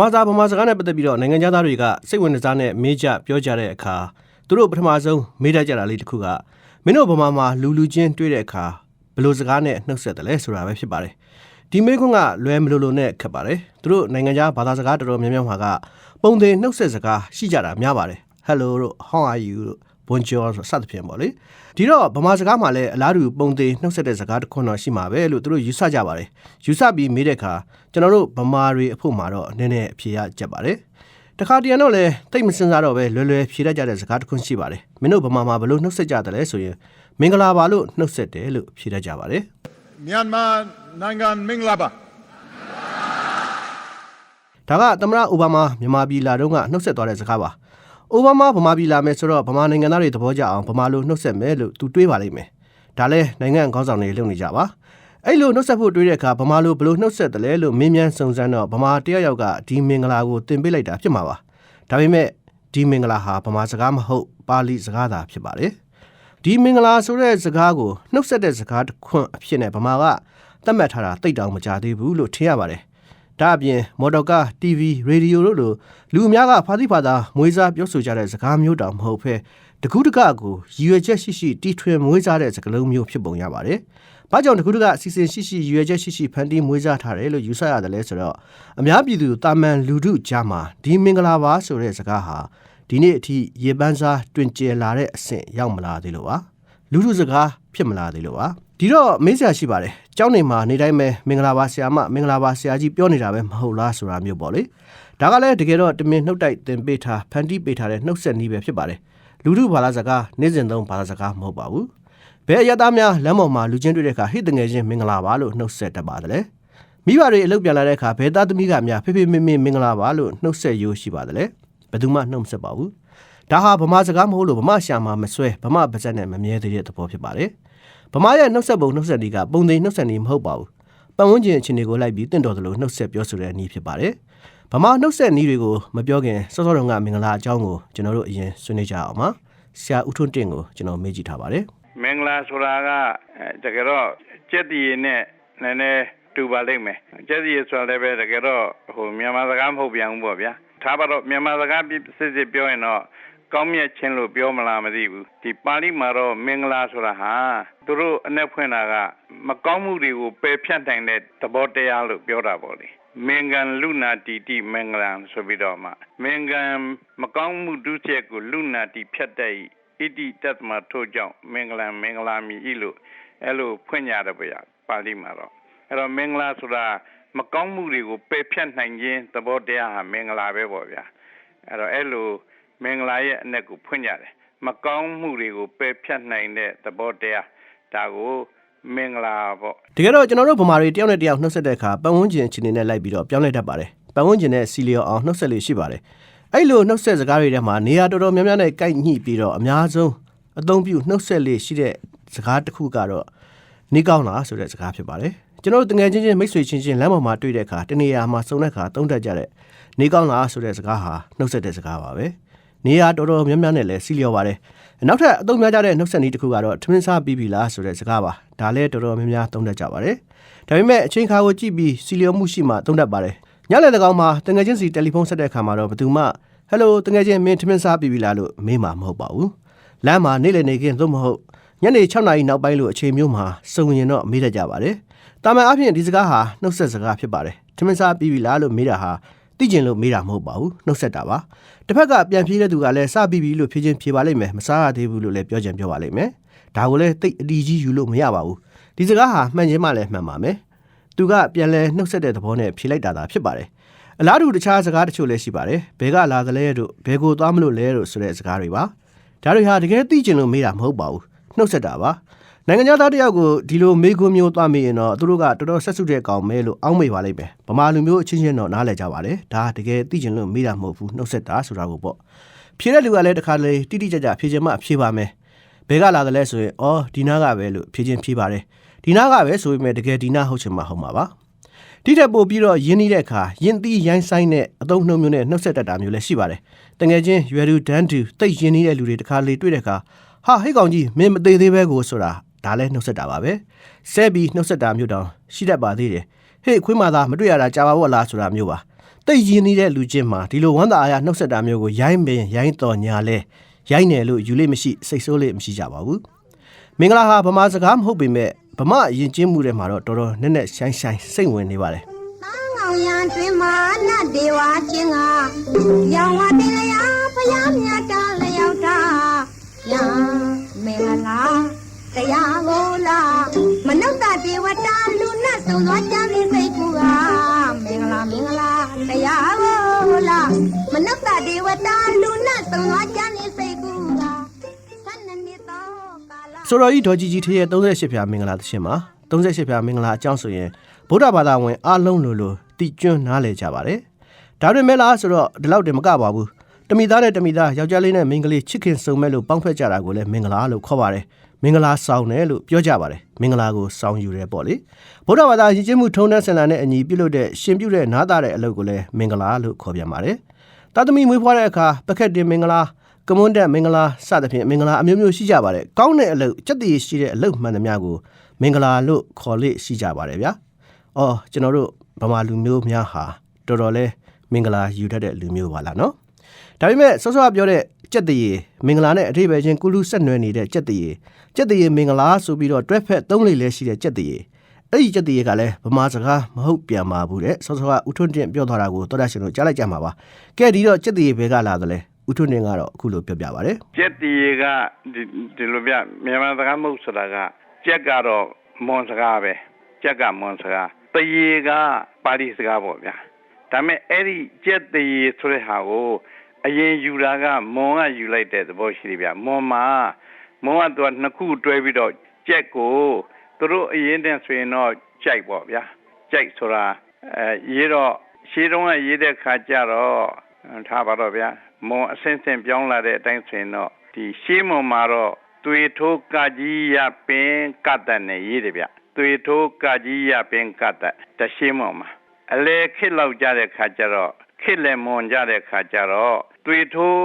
မာစာဗမာစကားနဲ့ပတ်သက်ပြီးတော့နိုင်ငံသားတွေကစိတ်ဝင်စားနဲ့မေးကြပြောကြတဲ့အခါသူတို့ပထမဆုံးမေးတတ်ကြတာလေးတစ်ခုကမင်းတို့ဗမာမှာလူလူချင်းတွေ့တဲ့အခါဘယ်လိုစကားနဲ့နှုတ်ဆက်တယ်လဲဆိုတာပဲဖြစ်ပါတယ်ဒီမေးခွန်းကလွယ်မလို့လို့နဲ့ခက်ပါတယ်သူတို့နိုင်ငံခြားဘာသာစကားတော်တော်များများမှာကပုံသေးနှုတ်ဆက်စကားရှိကြတာများပါတယ် hello တို့ how are you တို့ bonjour ဆိုစသဖြင့်ပေါ့လေဒီတော့ဗမာစကားမှာလည်းအလားတူပုံသေးနှုတ်ဆက်တဲ့စကားတစ်ခွန်းတော့ရှိမှာပဲလို့သူတို့ယူဆကြပါတယ်ယူဆပြီးမေးတဲ့အခါကျွန်တော်တို့ဗမာတွေအဖို့မှာတော့နည်းနည်းအဖြေရကြပါတယ်တခါတရံတော့လဲတိတ်မစင်စားတော့ပဲလွယ်လွယ်ဖြေတတ်ကြတဲ့စကားတစ်ခွန်းရှိပါတယ်မင်းတို့ဗမာမှာဘယ်လိုနှုတ်ဆက်ကြတယ်လဲဆိုရင်မင်္ဂလာပါလို့နှုတ်ဆက်တယ်လို့ဖြေတတ်ကြပါတယ် Myanmar Nangan Minglaba. ဒါကသမ္မတအိုဘားမားမြန်မာပြည်လာတော့ကနှုတ်ဆက်သွားတဲ့စကားပါ အိုဘားမားဗမာပြည်လာမယ်ဆိုတော့ဗမာနိုင်ငံသားတွေသဘောကျအောင်ဗမာလိုနှုတ်ဆက်မယ်လို့သူတွေးပါလိမ့်မယ်ဒါလဲနိုင်ငံခေါင်းဆောင်တွေလုပ်နေကြပါအဲ့လိုနှုတ်ဆက်ဖို့တွေးတဲ့အခါဗမာလိုဘယ်လိုနှုတ်ဆက်တယ်လဲလို့မင်းမြန်စုံစမ်းတော့ဗမာတယောက်ယောက်ကဒီမင်္ဂလာကိုတင်ပေးလိုက်တာဖြစ်မှာပါဒါပေမဲ့ဒီမင်္ဂလာဟာဗမာစကားမဟုတ်ပါဠိစကားသာဖြစ်ပါတယ်ဒီမင်္ဂလာဆိုတဲ့စကားကိုနှုတ်ဆက်တဲ့စကားတစ်ခွန်းအဖြစ်နဲ့ဗမာကသတ်မှတ်ထားတာတိတ်တောင်မကြသေးဘူးလို့ထင်ရပါတယ် ဒါအပြင်မော်တော်ကား TV ရေဒီယိုတို့လိုလူအများကဖာတိဖာသာမွေးစားပြောဆိုကြတဲ့စကားမျိုးတောင်မဟုတ်ဘဲတကူးတကကိုရည်ရွယ်ချက်ရှိရှိတီထွင်မွေးစားတဲ့စကားလုံးမျိုးဖြစ်ပုံရပါတယ်။ဘာကြောင့်တကူးတကအစီအစဉ်ရှိရှိရည်ရွယ်ချက်ရှိရှိဖန်တီးမွေးစားထားတယ်လို့ယူဆရတယ်လဲဆိုတော့အများပြည်သူတာမန်လူထုကြားမှာဒီမင်္ဂလာပါဆိုတဲ့စကားဟာဒီနေ့အထိရေပန်းစားတွင်ကျယ်လာတဲ့အဆင့်ရောက်မလာသေးလို့ပါ။လူထုစကားဖြစ်မလာသေးလို့ပါ ဒီတော့မေးစရာရှိပါတယ်ကျောင်းနေမှာနေတိုင်းပဲမင်္ဂလာပါဆရာမမင်္ဂလာပါဆရာကြီးပြောနေတာပဲမဟုတ်လားဆိုတာမျိုးပေါ့လေဒါကလည်းတကယ်တော့တမင်နှုတ်တိုက်တင်ပေးထားဖန်တီးပေးထားတဲ့နှုတ်ဆက်နည်းပဲဖြစ်ပါတယ်လူထုဘာသာစကားနေ့စဉ်သုံးဘာသာစကားမဟုတ်ပါဘူးဘယ်အရသားများလမ်းပေါ်မှာလူချင်းတွေ့တဲ့အခါဟိတငယ်ချင်းမင်္ဂလာပါလို့နှုတ်ဆက်တတ်ပါတယ်လေမိဘတွေအလုပ်ပြန်လာတဲ့အခါဘယ်သားသမီးကများဖေဖေမေမေမင်္ဂလာပါလို့နှုတ်ဆက်ရိုးရှိပါတယ်လေဘယ်သူမှနှုတ်မဆက်ပါဘူး ဒါဟာဗမာစကားမဟုတ်လို့ဗမာရှာမှာမဆွဲဗမာပါဇက်နဲ့မမြဲသေးတဲ့သဘောဖြစ်ပါတယ်ဗမာရဲ့နှုတ်ဆက်ပုံနှုတ်ဆက်နည်းကပုံသိနှုတ်ဆက်နည်းမဟုတ်ပါဘူးပတ်ဝန်းကျင်အခြေအနေကိုလိုက်ပြီးတင့်တော်သလိုနှုတ်ဆက်ပြောဆိုတဲ့နည်းဖြစ်ပါတယ်ဗမာနှုတ်ဆက်နည်းတွေကိုမပြောခင်စောစောတုန်းကမင်္ဂလာအကြောင်းကိုကျွန်တော်တို့အရင်ဆွေးနွေးကြအောင်ပါဆရာဦးထွန်းတင့်ကိုကျွန်တော်မေးကြည့်ထားပါတယ်မင်္ဂလာဆိုတာကအဲတကယ်တော့ကြက်တည်နဲ့နည်းနည်းတူပါလိမ့်မယ်ကြက်တည်ဆိုတာလည်းပဲတကယ်တော့ဟိုမြန်မာစကားမဟုတ်ပြန်ဘူးပေါ့ဗျာထားပါတော့မြန်မာစကားပြစစ်စစ်ပြောရင်တော့ ကောင်းမြတ်ခြင်းလို့ပြောမလားမသိဘူးဒီပါဠိမှာတော့မင်္ဂလာဆိုတာဟာသူတို့အ내ဖွင့်တာကမကောင်းမှုတွေကိုပယ်ဖြတ်နိုင်တဲ့သဘောတရားလို့ပြောတာပေါ့လေမင်္ဂန်လူနာတီတိမင်္ဂလံဆိုပြီးတော့မှမင်္ဂန်မကောင်းမှုဒုစရိုက်ကိုလူနာတီဖြတ်တဲ့ဣတိတတ္တမထို့ကြောင့်မင်္ဂလံမင်္ဂလာမီဤလို့အဲ့လိုဖွင့်ကြတယ်ဗျာပါဠိမှာတော့အဲ့တော့မင်္ဂလာဆိုတာမကောင်းမှုတွေကိုပယ်ဖြတ်နိုင်ခြင်းသဘောတရားဟာမင်္ဂလာပဲပေါ့ဗျာအဲ့တော့အဲ့လို မင်္ဂလာရဲ့အ내ကိုဖွင့်ကြတယ်မကောင်းမှုတွေကိုပယ်ဖြတ်နိုင်တဲ့သဘောတရားဒါကိုမင်္ဂလာပေါ့တကယ်တော့ကျွန်တော်တို့ဗမာတွေတယောက်နဲ့တယောက်နှုတ်ဆက်တဲ့အခါပတ်ဝန်းကျင်အခြေအနေနဲ့လိုက်ပြီးတော့ပြောင်းလဲတတ်ပါတယ်ပတ်ဝန်းကျင်နဲ့စီလျော်အောင်နှုတ်ဆက်လေးရှိပါတယ်အဲ့လိုနှုတ်ဆက်စကားတွေထဲမှာနေရာတော်တော်များများနဲ့ကိုက်ညှိပြီးတော့အများဆုံးအသုံးပြုနှုတ်ဆက်လေးရှိတဲ့စကားတစ်ခုကတော့နေကောင်းလားဆိုတဲ့စကားဖြစ်ပါတယ်ကျွန်တော်တို့တငယ်ချင်းချင်းမိတ်ဆွေချင်းချင်းလမ်းပေါ်မှာတွေ့တဲ့အခါတနေရာမှာစုံတဲ့အခါတုံးတက်ကြတဲ့နေကောင်းလားဆိုတဲ့စကားဟာနှုတ်ဆက်တဲ့စကားပါပဲ နေရာတော်တော်များများနဲ့လည်းစီလျော်ပါတယ်နောက်ထပ်အသုံးများကြတဲ့နှုတ်ဆက်နည်းတစ်ခုကတော့ထမင်းစားပြီးပြီလားဆိုတဲ့စကားပါဒါလည်းတော်တော်များများသုံးတတ်ကြပါတယ်ဒါပေမဲ့အချိန်ခါကိုကြည့်ပြီးစီလျော်မှုရှိမှသုံးတတ်ပါတယ်ညလည်းတကောင်မှာတငယ်ချင်းစီတယ်လီဖုန်းဆက်တဲ့အခါမှာတော့ဘယ်သူမှဟယ်လိုတငယ်ချင်းမင်းထမင်းစားပြီးပြီလားလို့မေးမှာမဟုတ်ပါဘူးလမ်းမှာနေလေနေခင်းသို့မဟုတ်ညနေ6နာရီနောက်ပိုင်းလို့အချိန်မျိုးမှာစုံရင်တော့မေးတတ်ကြပါတယ်တာမန်အဖြစ်ဒီစကားဟာနှုတ်ဆက်စကားဖြစ်ပါတယ်ထမင်းစားပြီးပြီလားလို့မေးတာဟာ သိကျင်လို့မေးတာမဟုတ်ပါဘူးနှုတ်ဆက်တာပါတစ်ဖက်ကပြန်ပြေးတဲ့သူကလည်းစပြီးပြီလို့ဖြေချင်းဖြေပါလိမ့်မယ်မစားရသေးဘူးလို့လည်းပြောချင်ပြောပါလိမ့်မယ်ဒါကိုလည်းတိတ်အတီးကြီးယူလို့မရပါဘူးဒီစကားဟာမှန်ချင်းမှလည်းမှန်ပါမယ်သူကပြန်လဲနှုတ်ဆက်တဲ့သဘောနဲ့ဖြေလိုက်တာသာဖြစ်ပါတယ်အလားတူတခြားစကားတချို့လည်းရှိပါတယ်ဘဲကလာသလဲတို့ဘဲကိုသွားမလို့လဲတို့ဆိုတဲ့စကားတွေပါဒါတွေဟာတကယ်သိကျင်လို့မေးတာမဟုတ်ပါဘူးနှုတ်ဆက်တာပါ နိုင်ငံသားတယောက်ကိုဒီလိုမေးခွန်းမျိုးသွားမိရင်တော့သူတို့ကတော်တော်ဆက်စုတဲ့ကောင်မဲလို့အောက်မေ့ပါလိမ့်မယ်ဗမာလူမျိုးအချင်းချင်းတော့နားလည်ကြပါတယ်ဒါတကယ်သိကျင်လို့မေးတာမဟုတ်ဘူးနှုတ်ဆက်တာဆိုတာကိုပေါ့ဖြေတဲ့လူကလည်းတခါလေတိတိကျကျဖြေချင်မှဖြေပါမယ်ဘဲကလာတယ်လဲဆိုရင်အော်ဒီနာကပဲလို့ဖြေချင်းဖြေပါတယ်ဒီနာကပဲဆိုပေမဲ့တကယ်ဒီနာဟုတ်ချင်မှဟုတ်မှာပါဒီထက်ပိုပြီးတော့ယင်းနေတဲ့အခါယင်းသီးရိုင်းဆိုင်တဲ့အသုံးနှုံမျိုးနဲ့နှုတ်ဆက်တတ်တာမျိုးလည်းရှိပါတယ်တကယ်ချင်းရွယ်သူဒန်းတူတိတ်ယင်းနေတဲ့လူတွေတခါလေတွေ့တဲ့အခါဟာဟိတ်ကောင်ကြီးမင်းမသေးသေးပဲကိုဆိုတာ ဒါလည်းနှုတ်ဆက်တာပါပဲဆဲပြီးနှုတ်ဆက်တာမျိုးတောင်ရှိတတ်ပါသေးတယ်ဟေ့ခွေးမသားမတွေ့ရတာကြာပါဘောလားဆိုတာမျိုးပါတိတ်ရင်းနေတဲ့လူချင်းမှာဒီလိုဝမ်းသာအားရနှုတ်ဆက်တာမျိုးကိုရိုင်းပင်ရိုင်းတော်ညာလဲရိုင်းတယ်လို့ယူလို့မရှိစိတ်ဆိုးလေးမရှိကြပါဘူးမင်္ဂလာဟာဗမာစကားမဟုတ်ပေမဲ့ဗမာယဉ်ကျေးမှုတွေမှာတော့တော်တော်နက်နက်ရှိုင်းရှိုင်းစိတ်ဝင်နေပါတယ်။တန်းအောင်ရန်တွင်မာနတ်ဒေဝချင်းကရောင်ဝတင်လျာဖယားမြတ်တာလျောက်တာရန်မင်္ဂလာ တရားကိုလာမနုဿဒေဝတာလူနတ်ဆုံးသွားကြပြီစိတ်ကူကမင်္ဂလာမင်္ဂလာတရားကိုလာမနုဿဒေဝတာလူနတ်ဆုံးသွားကြပြီစိတ်ကူကဆန္နနေတော့ကာလဆိုတော့ဤဒေါ်ကြီးကြီးထေးရဲ့38ဖြာမင်္ဂလာသရှင်မှာ38ဖြာမင်္ဂလာအကြောင်းဆိုရင်ဗုဒ္ဓဘာသာဝင်အားလုံးလိုလိုတိကျွန်းနားလည်ကြပါတယ်ဒါတွေမဲ့လားဆိုတော့ဒီလောက်တည်းမကပါဘူးတမိသားနဲ့တမိသားယောက်ျားလေးနဲ့မိန်းကလေးချစ်ခင်စုံမဲ့လို့ပေါင်းဖက်ကြတာကိုလည်းမင်္ဂလာလို့ခေါ်ပါတယ် မင်္ဂလာဆောင်တယ်လို့ပြောကြပါတယ်မင်္ဂလာကိုဆောင်ယူတယ်ပေါ့လေဗုဒ္ဓဘာသာယဉ်ကျေးမှုထုံးတမ်းစံနာနဲ့အညီပြုလုပ်တဲ့ရှင်ပြုတဲ့နားသားတဲ့အလုပ်ကိုလည်းမင်္ဂလာလို့ခေါ်ပြန်ပါတယ်တာသမီမွေးဖွားတဲ့အခါပကက်တင်မင်္ဂလာကမွန်းတက်မင်္ဂလာစသဖြင့်မင်္ဂလာအမျိုးမျိုးရှိကြပါတယ်ကောင်းတဲ့အလုပ်စက်တည်ရှိတဲ့အလုပ်မှန်သမျှကိုမင်္ဂလာလို့ခေါ်လေရှိကြပါတယ်ဗျာအော်ကျွန်တော်တို့ဗမာလူမျိုးများဟာတော်တော်လဲမင်္ဂလာယူတတ်တဲ့လူမျိုးပါလားနော်ဒါပေမဲ့ဆောစောကပြောတဲ့ ကြက်တရေမင်္ဂလာနဲ့အထိပ္ပယ်ချင်းကုလူဆက်နွယ်နေတဲ့ကြက်တရေကြက်တရေမင်္ဂလာဆိုပြီးတော့တွဲဖက်သုံးလိမ့်လဲရှိတဲ့ကြက်တရေအဲ့ဒီကြက်တရေကလည်းဗမာစကားမဟုတ်ပြန်ပါဘူးတဲ့ဆောစောကဥထွန်းတင်ပြောသွားတာကိုတော်ရရှင်တို့ကြားလိုက်ကြမှာပါကဲဒီတော့ကြက်တရေဘဲကလာတယ်လဲဥထွန်းတင်ကတော့အခုလိုပြောပြပါဗျကျက်တီကဒီဒီလိုပြမြန်မာစကားမဟုတ်ဆိုတာကကျက်ကတော့မွန်စကားပဲကျက်ကမွန်စကားတရေကပါဠိစကားပေါ့ဗျာဒါပေမဲ့အဲ့ဒီကျက်တရေဆိုတဲ့ဟာကို အရင်ယူတာကမွန်ကယူလိုက်တဲ့သဘောရှိတယ်ဗျာမွန်မှာမွန်ကသူကနှစ်ခုတွဲပြီးတော့ကျက်ကိုသူတို့အရင်တည်းဆိုရင်တော့ကြိုက်ပေါ့ဗျာကြိုက်ဆိုတာအဲရေးတော့ရှင်းတော့ရေးတဲ့ခါကျတော့ထားပါတော့ဗျာမွန်အစင်းစင်းပြောင်းလာတဲ့အတိုင်းဆိုရင်တော့ဒီရှင်းမွန်မှာတော့သွေထိုးကကြီးရပင်ကတ်တဲ့နဲ့ရေးတယ်ဗျသွေထိုးကကြီးရပင်ကတ်တဲ့တရှင်းမွန်မှာအလေခစ်လောက်ကြတဲ့ခါကျတော့ ခစ်လည်းမွန်ကြတဲ့ခါကျတော့သွေထိုး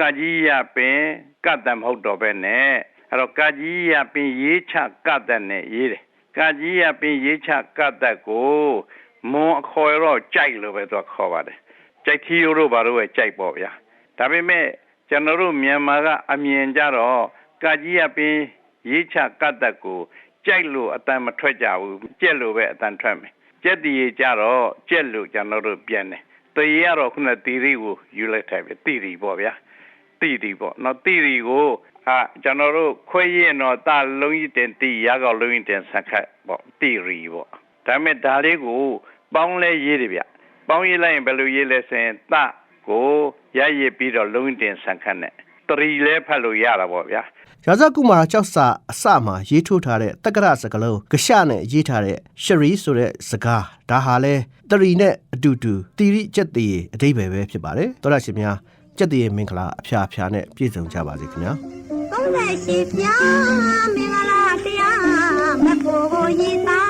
ကကြီးရပင်ကတ်တဲ့မဟုတ်တော့ပဲနဲ့အဲ့တော့ကကြီးရပင်ရေးချကတ်တဲ့နဲ့ရေးတယ်ကကြီးရပင်ရေးချကတ်တဲ့ကိုမွန်အခေါ်တော့ကြိုက်လို့ပဲသူကခေါ်ပါတယ်ကြိုက်ခီရိုးတို့ဘာလို့ပဲကြိုက်ပေါ့ဗျာဒါပေမဲ့ကျွန်တော်တို့မြန်မာကအမြင်ကြတော့ကကြီးရပင်ရေးချကတ်တဲ့ကိုကြိုက်လို့အတန်မထွက်ကြဘူးကြက်လို့ပဲအတန်ထွက်မယ်ကြက်တီကြတော့ကြက်လို့ကျွန်တော်တို့ပြန်တယ် တရေကတော့ခုနတီရီကိုယူလိုက်တယ်ပဲတီရီပေါ့ဗျာတိတိပေါ့နော်တိတိကိုအာကျွန်တော်တို့ခွဲရင်တော့တာလုံးကြီးတင်တိရကောက်လုံးကြီးတင်ဆက်ခတ်ပေါ့တိရီပေါ့ဒါပေမဲ့ဒါလေးကိုပေါင်းလဲရေးတယ်ဗျပေါင်းရေးလိုက်ရင်ဘယ်လိုရေးလဲဆိုရင်တကိုရရစ်ပြီးတော့လုံးကြီးတင်ဆက်ခတ်နဲ့ တရီလဲဖတ်လို့ရတာပေါ့ဗျာရာဇကုမာရကျောက်စာအစမှာရေးထိုးထားတဲ့တက္ကရစကလုံးကရှနဲ့ရေးထားတဲ့ရှရီဆိုတဲ့စကားဒါဟာလဲတရီနဲ့အတူတူတီရိကြက်တရေအတိပ္ပယ်ပဲဖြစ်ပါတယ်တော်ရရှင်များကြက်တရေမင်္ဂလာအဖျားအဖျားနဲ့ပြည့်စုံကြပါစေခင်ဗျာသုံးသက်ရှိပြမင်္ဂလာတရားမဖို့ကိုရည်သာသော